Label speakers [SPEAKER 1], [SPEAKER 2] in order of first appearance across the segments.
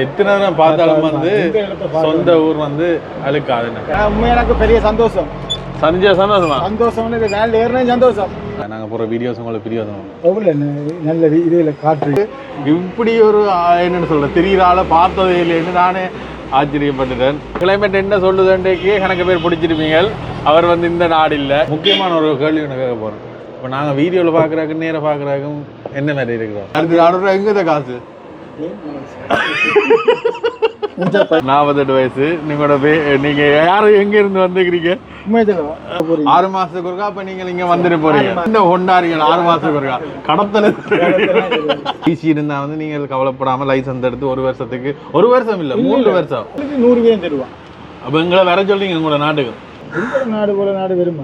[SPEAKER 1] எத்தனை பார்த்தாலும் வந்து சொந்த ஊர் வந்து
[SPEAKER 2] உண்மையா எனக்கு பெரிய சந்தோஷம்.
[SPEAKER 1] சந்தியா சந்தோஷமா?
[SPEAKER 2] சந்தோஷம் இது ஏறினே சந்தோஷம்.
[SPEAKER 1] நாங்கள் போகிற வீடியோஸ் உங்களுக்கு பிரியோசனம்
[SPEAKER 2] எவ்வளோ நல்ல இதில் காற்று
[SPEAKER 1] இப்படி ஒரு என்னன்னு சொல்ற திரியிற ஆளை பார்த்ததே இல்லைன்னு நானே ஆச்சரியப்பட்டுட்டேன். கிளைமேட் என்ன சொல்லுதுன்றக்கே கணக்கு பேர் பிடிச்சிருப்பீங்க அவர் வந்து இந்த நாடு இல்லை முக்கியமான ஒரு கேள்வி ஒன்று கேட்க போகிறோம் இப்போ நாங்கள் வீடியோவில் பார்க்குறாக்கும் நேராக பார்க்குறாக்கும் என்ன மாதிரி இருக்கிறோம் அடுத்து நானூறு எங்கே காசு? நாற்பத்தெட்டு வயசு. நீங்களோட பே நீங்க யாரு எங்க இருந்து வந்துக்கிறீங்க ஆறு மாசத்துக்கு ஒருக்கா? அப்ப நீங்க இங்க வந்துட்டு போறீங்க. இந்த கொண்டாடுறீங்க ஆறு மாசத்துக்கு ஒருக்கா? கடத்தல ஈஸி இருந்தா வந்து நீங்க கவலைப்படாம லைசன்ஸ் எடுத்து ஒரு வருஷத்துக்கு ஒரு வருஷம் இல்ல மூணு வருஷம்.
[SPEAKER 2] நூறு பேரும் தருவான்
[SPEAKER 1] அப்ப எங்களை வர சொல்றீங்க உங்களோட நாட்டுக்கு.
[SPEAKER 2] நாடு போல நாடு வருமா?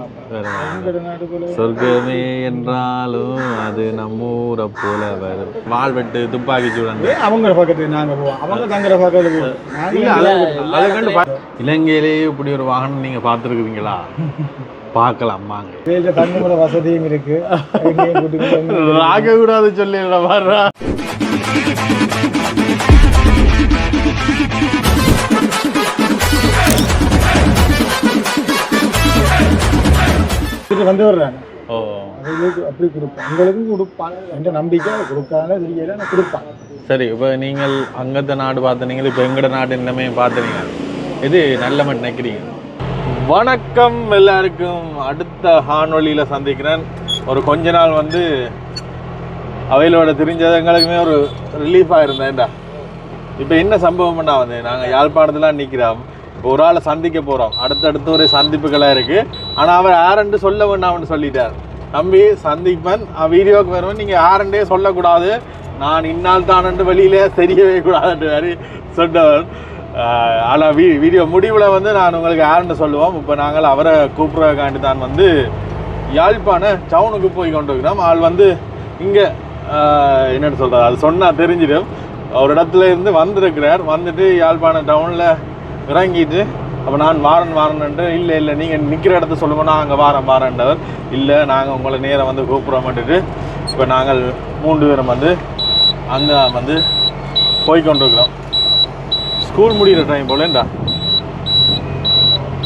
[SPEAKER 1] சொர்க்கமே என்றாலும் அது நம்மூரை போல வரும். வாழ்வெட்டு துப்பாக்கி
[SPEAKER 2] ஏன் அவங்க பக்கத்துக்கு நாங்க போவோம். அவங்க தங்குற பக்கத்துல போவோம். நாங்க
[SPEAKER 1] இல்ல, அதை- அதை கண்டு பா- இலங்கையிலேயே இப்படி ஒரு வாகனம் நீங்க பார்த்துருக்குறீங்களா? பார்க்கலாம் வாங்க.
[SPEAKER 2] வேலை தங்குமுறை வசதியும் இருக்கு.
[SPEAKER 1] ராக கூடாது சொல்லி வர்றா
[SPEAKER 2] வர்றாங்க.
[SPEAKER 1] ஓ.
[SPEAKER 2] அவங்களுக்கு அப்படி கொடுப்பான் உங்களுக்கும் கொடுப்பாங்க என்ற நம்பிக்கை கொடுக்காத தெரியல நான் கொடுப்பான்
[SPEAKER 1] சரி இப்போ நீங்கள் அங்கத்த நாடு பார்த்தனீங்க இப்போ எங்கட நாடு என்னமே பார்த்தனீங்க இது நல்ல மட்டும் நினைக்கிறீங்க வணக்கம் எல்லாருக்கும். அடுத்த ஹானொலியில் சந்திக்கிறேன். ஒரு கொஞ்ச நாள் வந்து அவையிலோட தெரிஞ்சது எங்களுக்குமே ஒரு ரிலீஃபாக இருந்தேன்டா. இப்போ என்ன சம்பவம்னா வந்து? நாங்கள் யாழ்ப்பாணத்தில் நிற்கிறோம் ஒரு ஆளை சந்திக்க போகிறோம் அடுத்தடுத்து ஒரு சந்திப்புகளாக இருக்குது ஆனால் அவர் ஆரண்டு சொல்ல வேண்டாம்னு சொல்லிட்டார். தம்பி சந்திப்பன் வீடியோவுக்கு வருவேன். நீங்கள் ஆரண்டே சொல்லக்கூடாது. நான் இன்னால் தானன்று வெளியிலே தெரியவே கூடாதுன்ற மாதிரி சொன்னவர் ஆனால் வீ வீடியோ முடிவில் வந்து நான் உங்களுக்கு ஆரண்டு சொல்லுவோம். இப்போ நாங்கள் அவரை கூப்பிட்றதுக்காண்டி தான் வந்து யாழ்ப்பாண டவுனுக்கு போய் கொண்டு இருக்கிறோம் ஆள் வந்து இங்கே என்னென்னு சொல்கிறது அது சொன்னால் தெரிஞ்சிடும். ஒரு இடத்துல இருந்து வந்திருக்கிறார். வந்துட்டு யாழ்ப்பாண டவுனில் இறங்கிட்டு அப்போ நான் வாரன் வாரன்ட்டு இல்லை இல்லை நீங்கள் நிற்கிற இடத்த சொல்லுங்க நான் அங்கே வாரம் வாரன்றவர் இல்லை நாங்கள் உங்களை நேரம் வந்து கூப்பிட்றோம்ட்டுட்டு இப்போ நாங்கள் மூன்று பேரும் வந்து அங்கே வந்து போய்கொண்டிருக்கிறோம் ஸ்கூல் முடிகிற டைம் போலேண்டா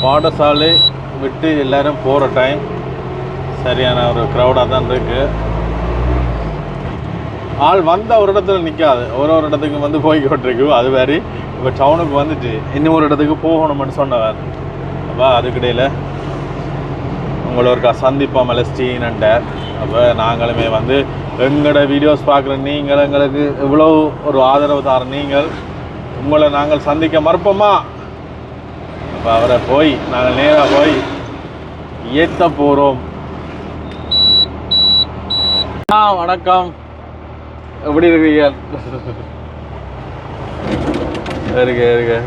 [SPEAKER 1] பாடசாலை விட்டு எல்லோரும் போகிற டைம் சரியான ஒரு க்ரௌடாக தான் இருக்குது ஆள் வந்த ஒரு இடத்துல நிற்காது ஒரு ஒரு இடத்துக்கு வந்து போய்கிட்டிருக்கு அது மாதிரி இப்போ டவுனுக்கு வந்துட்டு இன்னும் ஒரு இடத்துக்கு போகணும்னு சொன்னவர் அப்போ அதுக்கிடையில் உங்களை ஒருக்கா சந்திப்போம் மெலஸ்டீன்ட்டார் அப்போ நாங்களுமே வந்து எங்களோட வீடியோஸ் பார்க்குற நீங்கள் எங்களுக்கு இவ்வளோ ஒரு ஆதரவு தார நீங்கள் உங்களை நாங்கள் சந்திக்க மறுப்போமா? அப்போ அவரை போய் நாங்கள் நேராக போய் ஏற்ற போகிறோம் ஆ வணக்கம். எப்படி இருக்கீங்க? இருக்கு இருக்கு.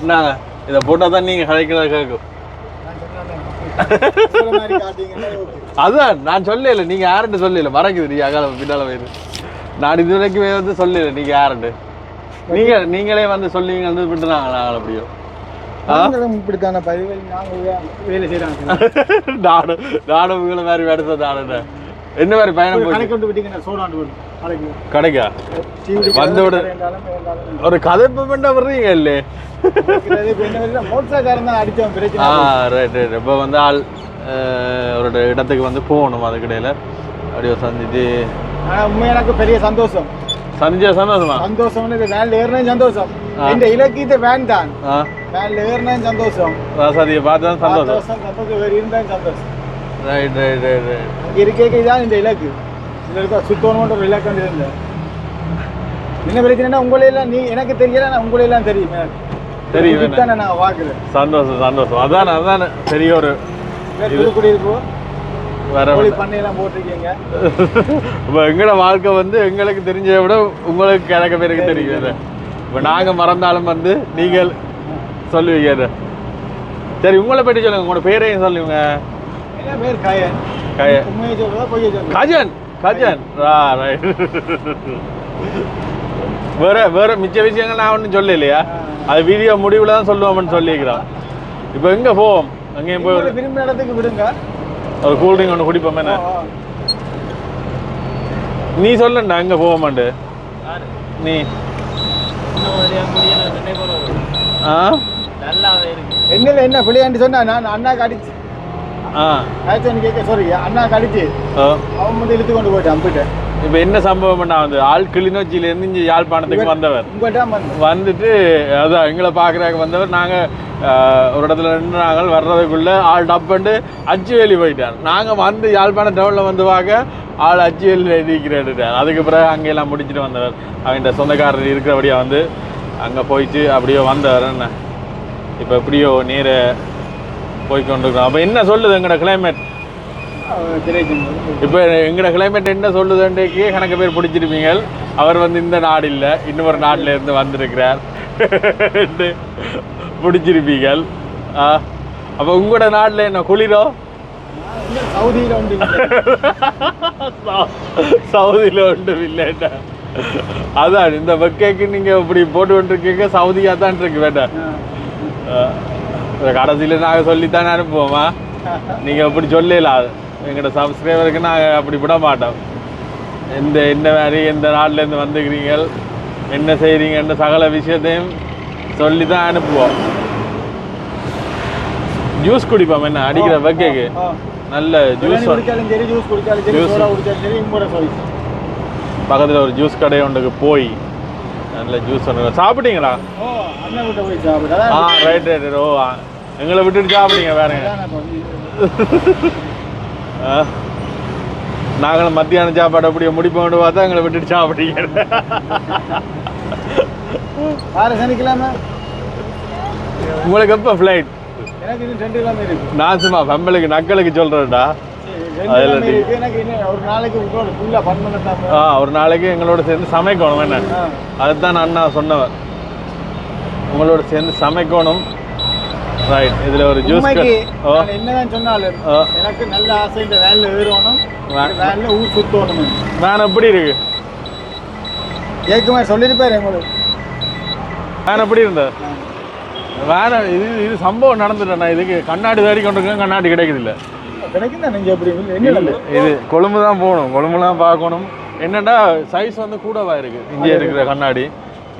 [SPEAKER 1] என்னங்க இதை போட்டால் தான் நீங்கள் கதைக்கிறத கேட்கும். அதான் நான் சொல்லல. நீங்க யாருன்னு சொல்லல. மறக்குது நீ அகால பின்னால போயிரு. நான் இது வரைக்கும் வந்து சொல்லல. நீங்க யாருன்னு. நீங்க நீங்களே வந்து சொல்லுவீங்க வந்து விட்டு நாங்கள் நாங்கள்
[SPEAKER 2] நாங்களும் இப்படித்தான பதிவு நாங்க
[SPEAKER 1] நானும் நானும் உங்களை மாதிரி வேடுத்த நானு என்ன மாதிரி பயணம்
[SPEAKER 2] வரும் கடைக்கு
[SPEAKER 1] வந்து
[SPEAKER 2] இருந்தாலும்
[SPEAKER 1] ஒரு கதை பண்ண வர்றீங்க இல்லே ஆ ரைட் ரைட் இப்போ வந்து ஆள் ஒரு இடத்துக்கு வந்து போகணும் அதுக்கிடையில. அப்படியே சந்திச்சு
[SPEAKER 2] ஆனா உண்மையா எனக்கு பெரிய சந்தோஷம்.
[SPEAKER 1] சந்திச்சா சந்தோஷமா?
[SPEAKER 2] சந்தோஷம் இது வேன்ல ஏறினே சந்தோஷம். இந்த இலக்கியத்தை வேன் தான். வேன்ல ஏறினே சந்தோஷம்.
[SPEAKER 1] ராசாதியை பார்த்து சந்தோஷம்
[SPEAKER 2] சந்தோஷம் வேறு இருந்தாலும் சந்தோஷம்.
[SPEAKER 1] ரைட் ரைட் ரைட் ரைட்
[SPEAKER 2] இருக்க இதான் இந்த இலக்கு இதுல இருக்க சுத்தோணுன்ற ஒரு இலக்கு வந்து இல்லை என்ன பிரச்சனைனா உங்களையெல்லாம் நீ எனக்கு தெரியல நான் உங்களையெல்லாம் தெரியும் எனக்கு.
[SPEAKER 1] தெரியும்
[SPEAKER 2] தானே நான் பார்க்குறேன்
[SPEAKER 1] சந்தோஷம் சந்தோஷம் அதான் அதான் பெரிய ஒரு
[SPEAKER 2] தூத்துக்குடி இருக்கும் பண்ணையெல்லாம் போட்டிருக்கீங்க
[SPEAKER 1] இப்போ எங்களோட வாழ்க்கை வந்து எங்களுக்கு தெரிஞ்சதை விட உங்களுக்கு கிழக்க பேருக்கு தெரியும். இப்போ நாங்கள் மறந்தாலும் வந்து நீங்கள் சொல்லுவீங்க. சரி உங்களை பற்றி சொல்லுங்க உங்களோட பேரையும் சொல்லுங்க
[SPEAKER 2] என்ன பேர் கயன்
[SPEAKER 1] கஜன் கஜன் ரா ரைட் வேற வேற மிச்ச விஷயங்கள் நான் ஒன்றும் சொல்லலையா அது வீடியோ முடிவில் தான் சொல்லுவோம்னு சொல்லிக்கிறோம் இப்போ எங்கே போவோம் அங்கேயும் போய்
[SPEAKER 2] விரும்பின இடத்துக்கு விடுங்க
[SPEAKER 1] ஒரு கூல்ட்ரிங்க் ஒன்று குடிப்போமே என்ன. நீ சொல்லண்டா எங்கே போவோமாண்டு நீ ஆ
[SPEAKER 2] என்னல என்ன பிள்ளையாண்டி சொன்னா நான் அண்ணாக்கு அடிச்சு
[SPEAKER 1] ஆ.
[SPEAKER 2] ஆயிரத்தி கேட்க சாரி அண்ணாக்கு அடிச்சு
[SPEAKER 1] ஓ
[SPEAKER 2] அவன் வந்து இழுத்து கொண்டு போயிட்டான் அம்பிட்ட
[SPEAKER 1] இப்போ என்ன சம்பவம் பண்ணா வந்து ஆள் கிளிநொச்சியிலேருந்து இங்கே யாழ்ப்பாணத்துக்கு வந்தவர். வந்துட்டு அதான் எங்களை பார்க்குறாங்க வந்தவர். நாங்கள் ஒரு இடத்துல நின்று நாங்கள் வர்றதுக்குள்ள ஆள் டப்புண்டு அச்சுவேலி போயிட்டார். நாங்கள் வந்து யாழ்ப்பாணம் டவுனில் வந்து பார்க்க ஆள் அச்சுவேலி நிற்கிறார் அதுக்கு பிறகு அங்கெல்லாம் முடிச்சுட்டு வந்தவர். அவன்கிட்ட சொந்தக்காரர் இருக்கிறபடியா வந்து அங்கே போயிட்டு அப்படியே வந்தவர் என்ன? இப்போ எப்படியோ நேர போய்கொண்டிருக்கிறோம் அப்போ என்ன சொல்லுது எங்களோட கிளைமேட் இப்போ எங்களோட கிளைமேட் என்ன சொல்லுதுன்றக்கே கணக்கு பேர் பிடிச்சிருப்பீங்க அவர் வந்து இந்த நாடு இல்லை இன்னொரு நாட்டில் இருந்து வந்திருக்கிறார். பிடிச்சிருப்பீங்க ஆ அப்போ உங்களோட நாட்டில் என்ன குளிரோ?
[SPEAKER 2] சவுதியில்
[SPEAKER 1] சவுதியில் ஒன்றும் இல்லைண்டா அதான் இந்த வெக்கைக்கு நீங்கள் இப்படி போட்டு கொண்டிருக்கீங்க சவுதியாக தான் இருக்கு வேண்டாம் கடைசியில் நாங்கள் சொல்லித்தானே அனுப்புவோமா? நீங்கள் அப்படி சொல்லலாம் எங்களோட சப்ஸ்கிரைபருக்கு நாங்கள் அப்படி விட மாட்டோம். எந்த என்ன மாதிரி எந்த நாட்டிலேருந்து வந்துக்கிறீங்க என்ன செய்கிறீங்கன்ற சகல விஷயத்தையும் சொல்லி தான் அனுப்புவோம். ஜூஸ் குடிப்போம் என்ன? அடிக்கிற வெக்கைக்கு. நல்ல ஜூஸ்
[SPEAKER 2] ஜூஸ்
[SPEAKER 1] பக்கத்தில் ஒரு ஜூஸ் கடை ஒன்றுக்கு போய் நல்ல ஜூஸ் ஒன்று சாப்பிட்டீங்களா?
[SPEAKER 2] ஓ அண்ணன் விட்ட போய் சாப்பிடு
[SPEAKER 1] ஆ ரைட் ரைட் ஓ. எங்களை விட்டுட்டு சாப்பிட்டீங்க வேறங்க. நாங்களும் மத்தியானம் சாப்பாடு அப்படியே முடிப்போம்னு பார்த்தா எங்களை விட்டுட்டு சாப்பிட்டீங்க
[SPEAKER 2] வார சனிக்கிழமை?
[SPEAKER 1] உங்களுக்கு எப்போ ஃப்ளைட்
[SPEAKER 2] எனக்கு ரெண்டு
[SPEAKER 1] நான் சும்மா ஃபம்பளுக்கு நக்களுக்கு சொல்கிறேன்டா அதுல
[SPEAKER 2] ஒரு நாளைக்கு
[SPEAKER 1] ஆ ஒரு எங்களோட சேர்ந்து சமைக்கணும் என்ன? அதுதான் அண்ணா சொன்னவர். உங்களோட சேர்ந்து சமைக்கணும். ரைட் இதில் ஒரு ஜூஸ்
[SPEAKER 2] நான் என்னதான் சொன்னாலும் எனக்கு நல்ல ஆசை இந்த வேன்ல ஏறணும். வேன்ல ஊர் சுத்தணும்.
[SPEAKER 1] வேன் எப்படி இருக்கு?
[SPEAKER 2] ஏற்கனவே சொல்லியிருப்பாரு உங்களுக்கு
[SPEAKER 1] வேன் எப்படி இருந்தது வேன இது இது சம்பவம் நடந்துட்டேண்ணா. இதுக்கு கண்ணாடி தேடி கொண்டிருக்கேன் கண்ணாடி கிடைக்குது இல்லை.
[SPEAKER 2] தான் என்ன
[SPEAKER 1] இது கொழும்பு தான் போகணும். கொழும்புலாம் பார்க்கணும். என்னடா சைஸ் வந்து கூடவா இருக்கு? இங்கே இருக்கிற கண்ணாடி.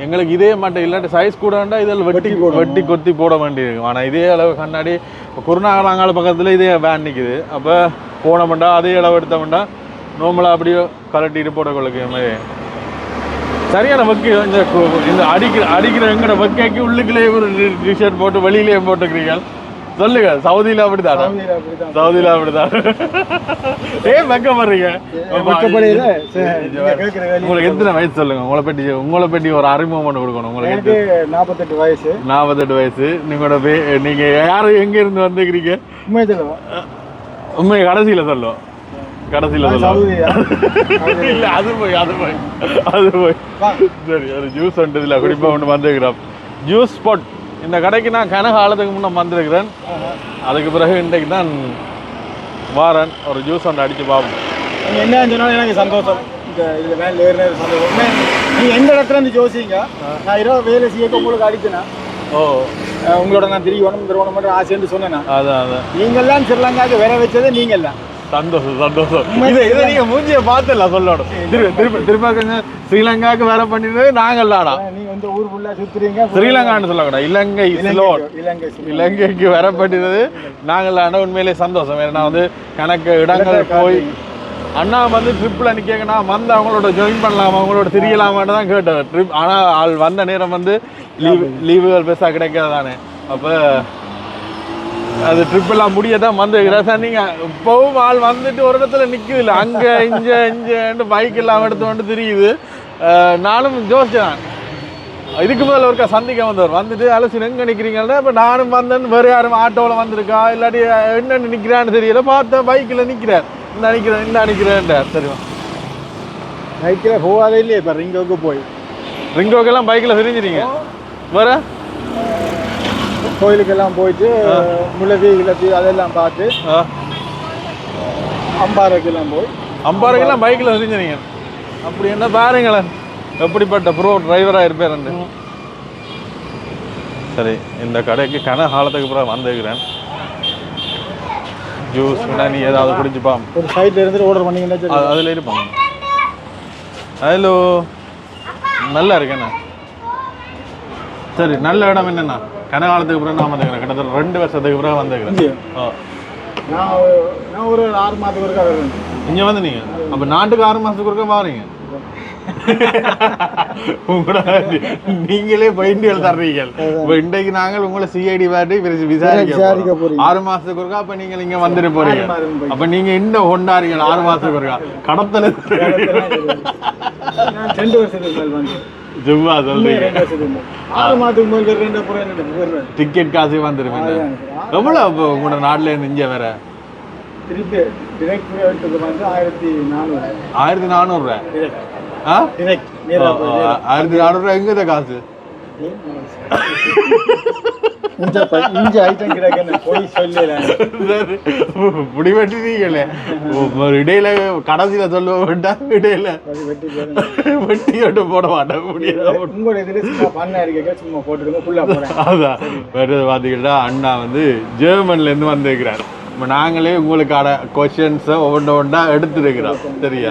[SPEAKER 1] எங்களுக்கு இதே மாட்டேன் இல்லாட்டி சைஸ் கூடண்டா இதில் வெட்டி
[SPEAKER 2] வெட்டி
[SPEAKER 1] கொத்தி போட வேண்டியிருக்கும் ஆனால் இதே அளவு கண்ணாடி இப்போ குருநாகலாங்கால பக்கத்தில் இதே வேன் நிற்குது அப்போ போனோம்டா அதே அளவு எடுத்தோம்டா நார்மலாக அப்படியே கலட்டிட்டு போட கொள்ளுக்கு மாதிரி சரியான வக்கு. இந்த அடிக்கிற அடிக்கிற எங்கட வக்கைக்கு உள்ளுக்குள்ளேயே ஒரு டிஷர்ட் போட்டு வெளியிலேயே போட்டுக்கிறீங்க சொல்லுங்க சவுதியில் அப்படிதான்.
[SPEAKER 2] சவுதியில அப்படிதான்.
[SPEAKER 1] ஏன்
[SPEAKER 2] வேலையை
[SPEAKER 1] உங்களுக்கு எத்தனை வயசு சொல்லுங்க? உங்களை பற்றி உங்களை பற்றி ஒரு அறிமுகம் பண்ணி கொடுக்கணும். உங்களுக்கு
[SPEAKER 2] நாற்பத்தெட்டு வயசு.
[SPEAKER 1] நாற்பத்தெட்டு வயசு. நீங்களோட பே நீங்க யாரு எங்க இருந்து வந்துக்கிறீங்க
[SPEAKER 2] உண்மையை சொல்லுவோம்
[SPEAKER 1] உண்மை கடைசியில சொல்லுவோம் கடைசியில சொல்லுவோம் இல்ல அது போய் அது போய் அது போய். சரி ஒரு ஜூஸ் வந்ததில்ல குடிப்பா ஒன்று வந்துருக்கிறோம். ஜூஸ் ஸ்பாட் இந்த கடைக்கு நான் கன காலத்துக்கு முன்னே வந்திருக்கிறேன். அதுக்கு பிறகு இன்றைக்கு தான் வாரன். ஒரு ஜூஸ் ஒன்று அடிச்சு பார்ப்போம்.
[SPEAKER 2] நீங்க என்ன சொன்னாலும் எனக்கு சந்தோஷம். இந்த இதுல வேன்ல ஏறினது சந்தோஷம். உண்மை, நீங்க எந்த இடத்துல இருந்து யோசிங்க நான் இரவு வேலை செய்ய உங்களுக்கு அடிச்சேனா?
[SPEAKER 1] ஓ.
[SPEAKER 2] உங்களோட நான் திரும்பி ஒன்றும் திருவண்ணம் மட்டும் ஆசைன்னு சொன்னேன்னா
[SPEAKER 1] அதான் அதான்.
[SPEAKER 2] நீங்கெல்லாம் ஸ்ரீலங்காவுக்கு வர வச்சதே நீங்கெல்லாம்
[SPEAKER 1] சந்தோஷம் சந்தோஷம். இதை இதை நீங்க மூஞ்சிய பார்த்தல சொல்லணும். திருப்பி திருப்பி திருப்பி கொஞ்சம் ஸ்ரீலங்காவுக்கு வேற பண்ணினது நாங்கள்லாடா
[SPEAKER 2] நீங்க வந்து ஊர் ஃபுல்லா சுத்துறீங்க
[SPEAKER 1] ஸ்ரீலங்கான்னு சொல்லக்கூடாது. இலங்கை ஸ்லோன்
[SPEAKER 2] இலங்கை இலங்கை
[SPEAKER 1] இலங்கைக்கு வரப்பட்டது நாங்களான உண்மையிலே சந்தோஷம். ஏன்னா வந்து கணக்கு இடங்கள் போய் அண்ணா வந்து ட்ரிப்பில் நிற்க நான் வந்து அவங்களோட ஜாயின் பண்ணலாமா? அவங்களோட திரியலாமான்னு தான் கேட்டேன். ட்ரிப் ஆனால் ஆள் வந்த நேரம் வந்து லீவு லீவுகள் பெருசாக கிடைக்காதானே. அப்போ அது ட்ரிப் எல்லாம் முடிய தான் வந்து சார் நீங்கள் இப்போவும் ஆள் வந்துட்டு ஒரு இடத்துல நிற்குது இல்லை அங்கே இங்கே இங்கேன்ட்டு பைக் எல்லாம் எடுத்து வந்து தெரியுது. நானும் ஜோசிச்சேன் இதுக்கு முதல்ல ஒருக்கா சந்திக்க வந்தவர். வந்துட்டு அலசி எங்க நிக்கிறீங்கன்னா இப்போ நானும் வந்தேன். வேற யாரும் ஆட்டோவில் வந்திருக்கா? இல்லாட்டி என்னென்னு நிற்கிறான்னு தெரியல. பார்த்தேன் பைக்கில் நிற்கிறார் இந்த நிற்கிறேன் இந்த நிற்கிறேன்டார் சரிவா
[SPEAKER 2] பைக்கில் போகாதே இல்லையே இப்போ ரிங்கோக்கு போய்.
[SPEAKER 1] ரிங்கோக்கெல்லாம் பைக்கில் தெரிஞ்சிட்டீங்க வேற?
[SPEAKER 2] கோயிலுக்கெல்லாம் போயிட்டு முள்ளதி கிளத்தி அதெல்லாம் பார்த்து அம்பாறைக்கெல்லாம் போய்.
[SPEAKER 1] அம்பாருக்கெல்லாம் பைக்கில் தெரிஞ்சிருங்க அப்படி என்ன பாருங்களேன். எப்படிப்பட்ட ப்ரோ டிரைவராக இருப்பேன் சரி இந்த கடைக்கு கன காலத்துக்கு அப்புறம் வந்திருக்கிறேன். ஜூஸ் நீ ஏதாவது குடிச்சுப்பாம்.
[SPEAKER 2] ஒரு சைட்ல இருந்துட்டு ஆர்டர் பண்ணீங்கன்னா
[SPEAKER 1] அதில் இருப்பாங்க ஹலோ நல்லா இருக்கேண்ணா. சரி நல்ல இடம் என்னண்ணா? கனகாலத்துக்கு பிறகு நான் வந்துக்கிறேன். கிட்டத்தட்ட ரெண்டு வருஷத்துக்கு பிறகு வந்துக்கிறேன்.
[SPEAKER 2] நான் ஒரு- நான் ஒரு ஆறு மாதத்துக்கு ஒருக்கா வருவேன்.
[SPEAKER 1] இங்க வந்து நீங்க? அப்ப நாட்டுக்கு ஆறு மாசத்துக்கு ஒருக்கா வாரீங்க? உங்களோட நீங்களே பயிண்டியல் தர்றீங்க இப்ப இன்றைக்கு நாங்கள் உங்களை சிஐடி வாட்டி
[SPEAKER 2] விசாரிக்க. போறீங்க.
[SPEAKER 1] ஆறு மாசத்துக்கு ஒருக்கா அப்ப நீங்க இங்க வந்துட்டு போறீங்க. அப்ப நீங்க இன்னும் கொண்டாடுறீங்க? ஆறு மாசத்துக்கு ஒருக்கா? கடத்தல
[SPEAKER 2] ரெண்டு வருஷத்துக்கு
[SPEAKER 1] சும்மா சொல்றீங்க.
[SPEAKER 2] ஆறு மாதத்துக்கு வேறு ரெண்டு அப்புறம்
[SPEAKER 1] டிக்கெட் காசு வந்துருப்பீங்க
[SPEAKER 2] அதுதான்.
[SPEAKER 1] எவ்வளவு அப்போ உங்களோட நாட்டுல இங்க வேற?
[SPEAKER 2] திருப்பி டிரெக்ட் வந்து ஆயிரத்தி நானூறு.
[SPEAKER 1] ஆயிரத்தி நானூறு ரூபாய்
[SPEAKER 2] டிரெக்ட்
[SPEAKER 1] ஆ? ஆயிரத்தி நானூறு ரூபாய் எங்க காசு?
[SPEAKER 2] இஞ்ச ப- இஞ்ச ஐட்டம் கிடைக்கணும் போய் சொல்லல
[SPEAKER 1] வெட்டிட்டீங்களே ஒரு இடையில கடைசியில சொல்ல வேண்டாம் இடையில.
[SPEAKER 2] வெட்டி
[SPEAKER 1] விட்டு போட மாட்டேன்
[SPEAKER 2] உங்களோட இதுல பண்ண இருக்க சும்மா போட்டுருங்க ஃபுல்லா போறேன்.
[SPEAKER 1] அதான். வேறு பார்த்தீங்கன்னா அண்ணா வந்து ஜெர்மன்ல இருந்து வந்திருக்கிறார். இப்போ நாங்களே உங்களுக்கான கொஷின்ஸை ஒவ்வொன்று ஒன்றா எடுத்துருக்கிறோம். சரியா?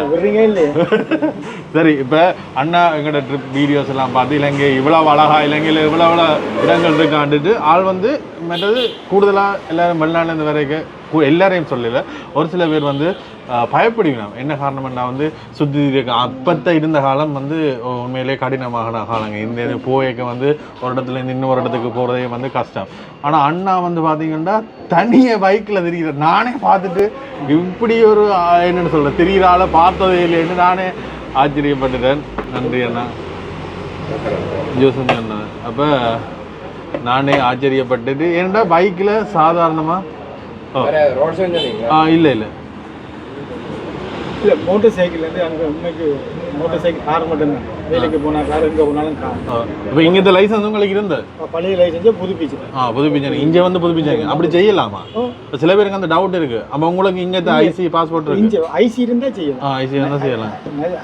[SPEAKER 1] சரி இப்போ அண்ணா எங்களோட ட்ரிப் வீடியோஸ் எல்லாம் பார்த்து இலங்கை இவ்வளோ அழகா இலங்கையில் இவ்வளோ இவ்வளோ இடங்கள் இருக்காண்டுட்டு ஆள் வந்து மற்றது கூடுதலாக எல்லாரும் வெளிநாட்டிலேருந்து வரைக்கும் எல்லாரையும் சொல்லல. ஒரு சில பேர் வந்து ஆஹ், என்ன காரணம்னா வந்து சுத்தி இருக்க அப்பத்த இருந்த காலம் வந்து உண்மையிலே கடினமான காலங்க. இந்த இது போயக்க வந்து ஒரு இடத்துல இருந்து இன்னொரு இடத்துக்கு போகிறதே வந்து கஷ்டம். ஆனால் அண்ணா வந்து பார்த்தீங்கன்னா தனியாக பைக்கில் தெரிகிற நானே பார்த்துட்டு இப்படி ஒரு என்னென்னு சொல்ல சொல்ற தெரிகிற ஆளை பார்த்ததே இல்லைன்னு நானே ஆச்சரியப்பட்டுட்டேன். நன்றி அண்ணா. ஜோசன் அண்ணா. அப்போ நானே ஆச்சரியப்பட்டுட்டு ஏன்னா பைக்கில் சாதாரணமாக ஆ இல்லை இல்லை
[SPEAKER 2] இல்ல மோட்டார் சைக்கிள் இருந்து அங்க உண்மைக்கு மோட்டார் சைக்கிள் கார் மட்டும்தான் வேலைக்கு போனா கார் எங்க போனாலும் கார்
[SPEAKER 1] இப்போ இங்கே இந்த லைசன்ஸ் உங்களுக்கு இருந்தது?
[SPEAKER 2] அப்ப பழைய லைசன்ஸே புதுப்பிச்சு
[SPEAKER 1] ஆ புதுப்பிச்சாங்க இங்கே வந்து புதுப்பிச்சாங்க அப்படி செய்யலாமா? இப்போ சில பேருக்கு அந்த டவுட் இருக்கு. அப்போ உங்களுக்கு இங்கே ஐசி பாஸ்போர்ட் இருக்கு.
[SPEAKER 2] இங்க ஐசி இருந்தா செய்யலாம்.
[SPEAKER 1] ஆ ஐசி இருந்தால் செய்யலாம்.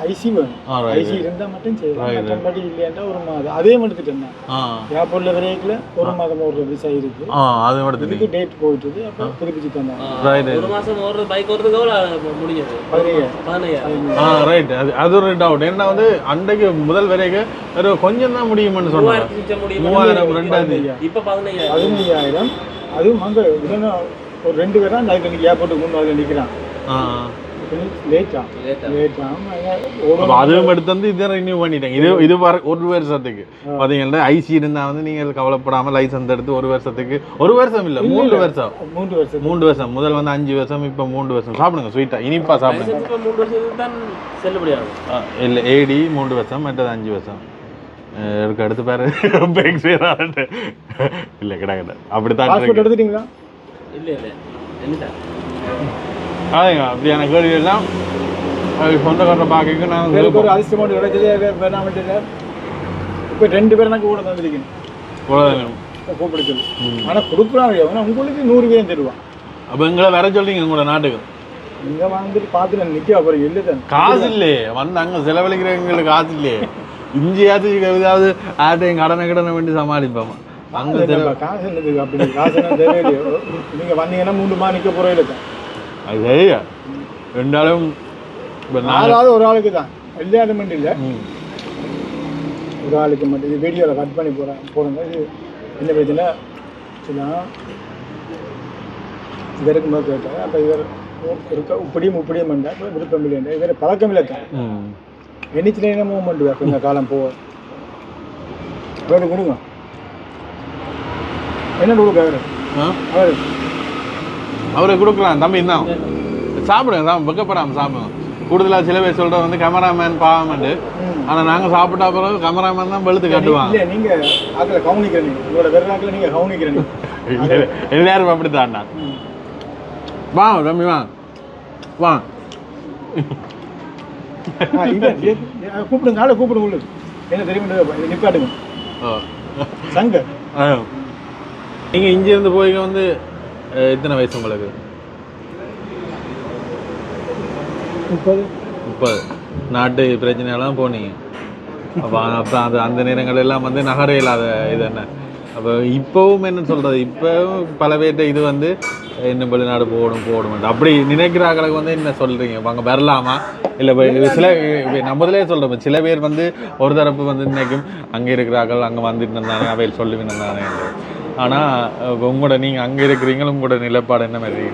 [SPEAKER 2] ஐசி வேணும். ஐசி இருந்தா மட்டும் செய்யலாம். மற்றபடி இல்லையாண்டா ஒரு மாதம் அதே எடுத்துட்டேன் ஏர்போர்ட்ல வரைக்கும் ஒரு மாதம் ஒரு விசா இருக்கு.
[SPEAKER 1] ஆ அது எடுத்துட்டீங்க
[SPEAKER 2] இதுக்கு டேட் போயிட்டு அப்ப புதுப்பிச்சு தந்தாங்க
[SPEAKER 1] ரைட்
[SPEAKER 3] ஒரு மாசம் ஒரு பைக் ஓடுறதுக்கு எவ்வளோ முடிஞ்சது
[SPEAKER 2] பதினேழு
[SPEAKER 3] பதினையாயிரம்.
[SPEAKER 1] ஆ ரைட் அது அது ஒரு டவுட் என்ன வந்து அன்றைக்கு முதல் வரைக்கும் ஒரு கொஞ்சம் தான் முடியும்னு சொன்னாங்க. மூவாயிரம் ரெண்டாயிரத்தி
[SPEAKER 3] இப்ப பதினையாயிரம்.
[SPEAKER 2] அதுவும் அங்க ஒரு ரெண்டு பேர் தான் அதுக்கு ஏர்போர்ட்டுக்கு முன்னாடி நிற்கிறான்
[SPEAKER 1] அதுவும் எடுத்து வந்து இதை ரினியூ பண்ணிட்டேங்க இது இது வர ஒரு வருஷத்துக்கு பார்த்தீங்கன்னா ஐசி இருந்தால் வந்து நீங்கள் கவலைப்படாமல் லைசன்ஸ் எடுத்து ஒரு வருஷத்துக்கு ஒரு வருஷம் இல்லை மூன்று வருஷம்
[SPEAKER 2] மூன்று வருஷம்
[SPEAKER 1] மூன்று வருஷம் முதல் வந்து அஞ்சு வருஷம் இப்போ மூன்று வருஷம் சாப்பிடுங்க ஸ்வீட்டாக இனிப்பா சாப்பிடுங்க
[SPEAKER 3] வருஷத்துக்கு தான் செல்லுபடியாகும்
[SPEAKER 1] ஆ, இல்லை ஏடி மூன்று வருஷம் மற்றது அஞ்சு வருஷம் இருக்கு அடுத்து பாரு ரொம்ப எக்ஸ்பீரியன்ட் இல்லை கிடக்கிட்ட அப்படித்தான்
[SPEAKER 2] பாஸ்போர்ட்
[SPEAKER 1] இருக்கு
[SPEAKER 2] எடுத்துட்டீங்களா
[SPEAKER 3] இல்ல
[SPEAKER 1] அதுங்க அப்படியான கேள்வி எல்லாம் அது சொந்தக்காரரை பார்க்க
[SPEAKER 2] எனக்கு
[SPEAKER 1] நாங்கள்
[SPEAKER 2] ஒரு அதிர்ஷ்டம் கிடைச்சதே வேணாம் இப்போ ரெண்டு பேரும் எனக்கு கூட தந்திருக்கேன்.
[SPEAKER 1] உலகம்
[SPEAKER 2] கூப்பிட சொல்லி ஆனால் கொடுக்குறான் ஆனால் உங்களுக்கு நூறு பேரும் தருவான்.
[SPEAKER 1] அப்போ எங்களை வர சொல்றீங்க உங்களோட நாட்டுக்கு.
[SPEAKER 2] இங்கே வந்துட்டு பார்த்து நான் நிற்க அப்புறம் இல்லை தான்
[SPEAKER 1] காசு இல்லையே வந்து அங்கே செலவழிக்கிறவங்களுக்கு காசு இல்லையே இஞ்சியாவது ஏதாவது ஆட்டையும் கடனை கடனை வேண்டி சமாளிப்போம்? அங்கே
[SPEAKER 2] காசு என்னது? அப்படி காசு என்ன தேவையில்லையோ நீங்கள் வந்தீங்கன்னா மூணு மா நிற்க போகிறே இல்லை
[SPEAKER 1] அது சரியா? ரெண்டாலும்
[SPEAKER 2] நாலாவது ஒரு ஆளுக்கு தான். எல்லாரும் மட்டும் இல்லை. ஒரு ஆளுக்கு மட்டும். இது வீடியோவில் கட் பண்ணி போகிறேன் போடுங்க. இது என்ன பிரச்சனை? சொன்னா இவருக்கு மேலே அப்போ இவர் இருக்க இப்படியும் இப்படியும் பண்ணா இப்போ விருப்பம் இல்லையா இவர் பழக்கம் இல்லை தான்.
[SPEAKER 1] ம்.
[SPEAKER 2] என்னச்சில என்ன மூவ்மெண்ட் வேறு கொஞ்சம் காலம் போக. அவருக்கு கொடுங்க. என்ன கொடுக்க அவரு அவரு.
[SPEAKER 1] அவரை கொடுக்குறான் தம்பி தான் சாப்பிடுங்க தான் வெக்கப்படாமல் சாப்பிடுங்க கூடுதலாக சில பேர் சொல்கிறது வந்து கேமராமேன் பாவமெண்டு. ஆனால் நாங்கள் சாப்பிட்டா பிறகு கேமராமேன் தான் வெளுத்து காட்டுவாங்க.
[SPEAKER 2] நீங்கள் ஆக்கில் கவனிக்கிற நீங்க. உங்களோட வெறுநாக்கில் நீங்கள் கவனிக்கிற நீங்க.
[SPEAKER 1] இல்லை, எல்லாரும் அப்படித்தான் நான் வா தம்பி வா. வா.
[SPEAKER 2] கூப்பிடுங்க ஆளை கூப்பிடுங்க உள்ளு என்ன தெரியும் நிப்பாட்டுங்க. சங்க.
[SPEAKER 1] நீங்கள் இங்கேருந்து போய் வந்து எத்தனை வயசு உங்களுக்கு?
[SPEAKER 2] முப்பது.
[SPEAKER 1] முப்பது. நாட்டு பிரச்சனையெல்லாம் போனீங்க. அப்போ அப்போ அது அந்த நேரங்கள் எல்லாம் வந்து நகர இல்லாத இது என்ன? அப்போ இப்போவும் என்ன சொல்றது? இப்போவும் பல பேர்ட்ட இது வந்து இன்னும் வெளிநாடு போகணும் போகணும் அப்படி நினைக்கிறாங்களுக்கு வந்து என்ன சொல்றீங்க? அங்கே வரலாமா? இல்லை சில நான் முதலே சொல்றேன். சில பேர் வந்து ஒரு தரப்பு வந்து நினைக்கும் அங்கே இருக்கிறார்கள் அங்கே வந்துட்டு இருந்தானே அவையில் சொல்லுவின்னு தானே ஆனால் உங்களோட நீங்கள் அங்கே இருக்கிறீங்க உங்களோட நிலைப்பாடு என்ன மாதிரி?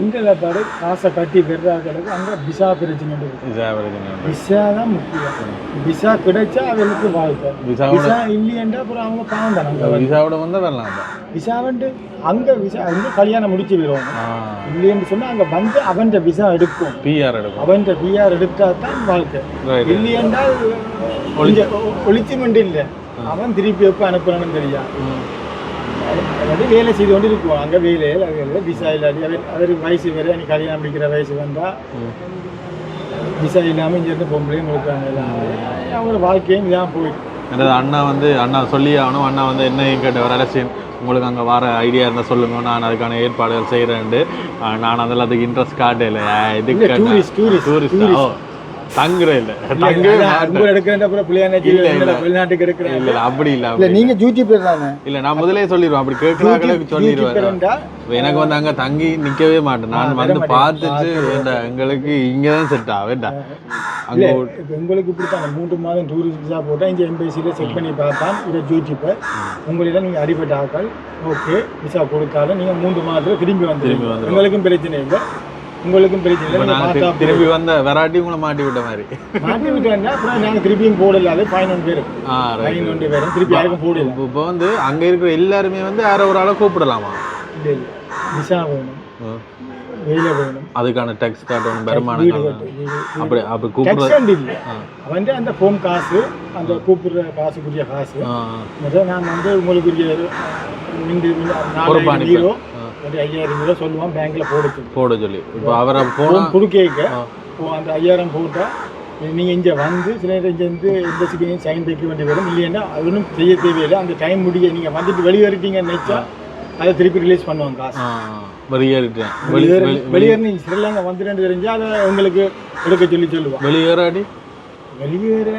[SPEAKER 2] எங்களை பாடு காசை கட்டி பெறாங்களுக்கு அங்கே விசா பிரச்சனை
[SPEAKER 1] விசா
[SPEAKER 2] விசா தான் முக்கியம். விசா கிடைச்சா அவங்களுக்கு வாழ்க்கை.
[SPEAKER 1] விசாவோட
[SPEAKER 2] விசா இல்லையென்றா அப்புறம் அவங்க பாவம் தானே.
[SPEAKER 1] விசாவோட வந்தால் வரலாம்
[SPEAKER 2] விசா வந்து அங்கே விசா அங்கே கல்யாணம் முடிச்சு விடுவாங்க. இல்லைன்னு சொன்னா அங்கே வந்து அவன் விசா எடுக்கும்.
[SPEAKER 1] பிஆர் எடுக்கும்.
[SPEAKER 2] அவன் பிஆர் எடுத்தா தான் வாழ்க்கை. இல்லையென்றால் ஒளிஞ்ச ஒளிச்சுமெண்ட் இல்லை. அவன் திருப்பி எப்போ அனுப்புறான்னு தெரியாது. அதாவது வேலை செய்து கொண்டு இருக்குவோம் அங்கே வேலையில் வேலையில் விசா இல்லாட்டி அவர் அவர் வயசு வேறு எனக்கு கல்யாணம் முடிக்கிற வயசு வந்தால் விசா இல்லாமல் இங்கேருந்து பொம்பளையும் கொடுக்குறாங்க எல்லாம் அவங்களோட வாழ்க்கையும் இதான் போயிட்டு.
[SPEAKER 1] எனது அண்ணா வந்து அண்ணா சொல்லி ஆகணும். அண்ணா வந்து என்ன கேட்ட ஒரு அரசியல் உங்களுக்கு அங்கே வர ஐடியா இருந்தால் சொல்லுங்க. நான் அதுக்கான ஏற்பாடுகள் செய்கிறேன்ட்டு நான் அதில் அதுக்கு இன்ட்ரெஸ்ட் காட்டல. இதுக்கு டூரிஸ்ட் ஓ. தங்குற இல்லை. மாட்டேன்.
[SPEAKER 2] உங்களை எடுக்கிறேன் அப்புறம் பிள்ளையாண்ட
[SPEAKER 1] இல்ல, இல்ல.
[SPEAKER 2] வெளிநாட்டுக்கு எடுக்கிறேன்
[SPEAKER 1] இல்லை அப்படி இல்லை
[SPEAKER 2] நீங்கள் ஜூட்டி பேர் தானே?
[SPEAKER 1] இல்லை நான் முதலே சொல்லிடுவேன். அப்படி கேட்குறாங்களுக்கு சொல்லிடுவேன். எனக்கு வந்து அங்கே தங்கி நிற்கவே மாட்டேன். நான் வந்து பார்த்துட்டு வேண்டாம் எங்களுக்கு இங்கே தான் செட் ஆகும்டா அங்கே
[SPEAKER 2] இப்போ உங்களுக்கு இப்படி தான் மூன்று மாதம் டூரிஸ்ட் விசா போட்டால் இங்கே எம்பசியில் செக் பண்ணி பார்த்தான். இதை ஜூட்டிப்பை உங்களிடம் நீங்கள் அடிபட்ட ஆட்கள் ஓகே விசா கொடுத்தாலும் நீங்கள் மூன்று மாதத்தில் திரும்பி
[SPEAKER 1] வந்துருவோம்.
[SPEAKER 2] உங்களுக்கும் பிரச்சனை இல்லை. உங்களுக்கும் பிரச்சனை
[SPEAKER 1] திரும்பி வந்த வெராட்டி உங்களை மாட்டி விட்ட மாதிரி.
[SPEAKER 2] மாட்டி விட்டேன்னா அப்புறம் நாங்கள் திருப்பியும் போடல அது ஃபைன் ஒன்று பேர் ஒன்று பேரும் திருப்பி யாருக்கும் போடல.
[SPEAKER 1] இப்போ வந்து அங்கே இருக்கிற எல்லாருமே வந்து யாரோ ஒரு ஆளை கூப்பிடலாமா?
[SPEAKER 2] இல்லை இல்லை. விசா வேணும். வேலை வேணும்.
[SPEAKER 1] அதுக்கான டேக்ஸ் காட்டணும் வருமானம் அப்படி அப்படி கூப்பிடுறது
[SPEAKER 2] இல்லை. வந்து அந்த ஃபோன் காசு அந்த கூப்பிடுற காசுக்குரிய காசு. நான் வந்து உங்களுக்குரிய ஹீரோ. ஒரு ஐயாயிரம் ஹீரோ சொல்லுவான் பேங்க்ல போடுச்சு
[SPEAKER 1] போட சொல்லி. இப்போ அவரை போனா ஆ.
[SPEAKER 2] அந்த ஐயாயிரம் போட்டா நீங்க இங்க வந்து சில நேரம் இங்க இருந்து எந்த சிக்கையும் சைன் வைக்க வேண்டி வரும் இல்லைன்னா அது ஒன்றும் செய்ய தேவையில்லை. அந்த டைம் முடிய நீங்க வந்துட்டு வெளியேறிட்டீங்கன்னு நினைச்சா அதை திருப்பி ரிலீஸ் பண்ணுவாங்க காசு.
[SPEAKER 1] வெளியேறிட்டேன். வெளி
[SPEAKER 2] வெளியேற
[SPEAKER 1] வெளி-
[SPEAKER 2] வெளியேறி நீங்க ஸ்ரீலங்கா வந்துட்டு தெரிஞ்சா அதை உங்களுக்கு எடுக்க சொல்லி சொல்லுவான்.
[SPEAKER 1] வெளியேறாடி?
[SPEAKER 2] வெளியேறல